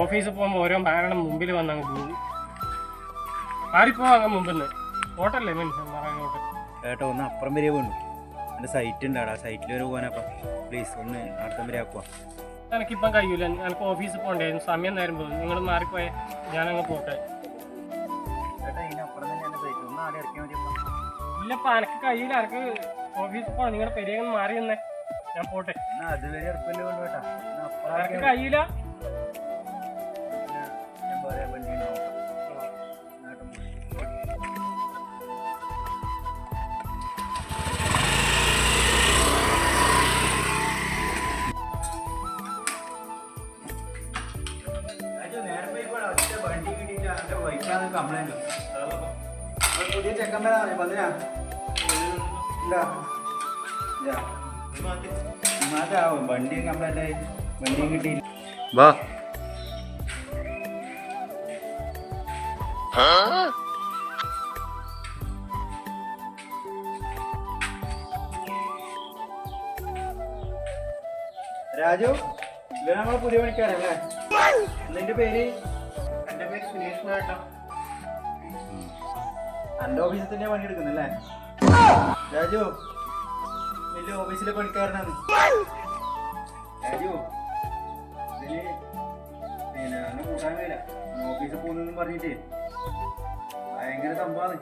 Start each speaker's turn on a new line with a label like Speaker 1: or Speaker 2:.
Speaker 1: ഓഫീസിൽ പോകുമ്പോൾ ഓരോ മാരണം മുമ്പിൽ വന്ന് അങ്ങ് പോകും. ആരിപ്പോ അങ്ങ് മുമ്പിന്ന്? ഓട്ടല്ലേ പറയുന്നോട്ട്
Speaker 2: ഏട്ടാ ഒന്ന് അപ്പുറം വരെ വേണ്ടു എന്റെ സൈറ്റ് ഉണ്ട് ആ സൈറ്റിൽ വരെ പോകാനപ്പ പ്ലീസ് ഒന്ന് അടുത്തം വരെ ആക്കുക
Speaker 1: എനിക്കിപ്പം കഴിയൂല. എനിക്ക് ഓഫീസിൽ പോകണ്ടേ സമയം നേരം പോകും. നിങ്ങൾ മാറിപ്പോയെ. ഞാനങ്ങ് പോട്ടെ. ഇല്ലപ്പ എനിക്ക് കഴിയില്ല എനിക്ക് ഓഫീസിൽ പോകണം നിങ്ങളുടെ പെരിയങ്ങ് മാറി തന്നെ ഞാൻ പോട്ടെ.
Speaker 2: അതുവരെ
Speaker 1: എനിക്ക് കഴിയില്ല
Speaker 2: കിട്ടിയില്ല. കംപ്ലൈന്റ് പുതിയ ചെക്കന്മാരാണ് പതിനാ ഇല്ല ഇല്ല മാറ്റാവും വണ്ടി കംപ്ലൈന്റ് ആയി. വണ്ടിയും കിട്ടിയില്ല വാ. രാജു ഇവ നമ്മളെ പുതിയ പണിക്കാരല്ലേ? നിന്റെ പേര്?
Speaker 1: സുനീഷ്
Speaker 2: എന്റെ ഓഫീസിൽ തന്നെ പണിയെടുക്കുന്നല്ലേ? രാജു വലിയ ഓഫീസിലെ പണിക്കാരനാണ്. രാജു കൂട്ടാൻ കഴിയില്ല. ഓഫീസിൽ പോകുന്നെന്നും പറഞ്ഞിട്ട്. ഭയങ്കര സംഭവമാണ്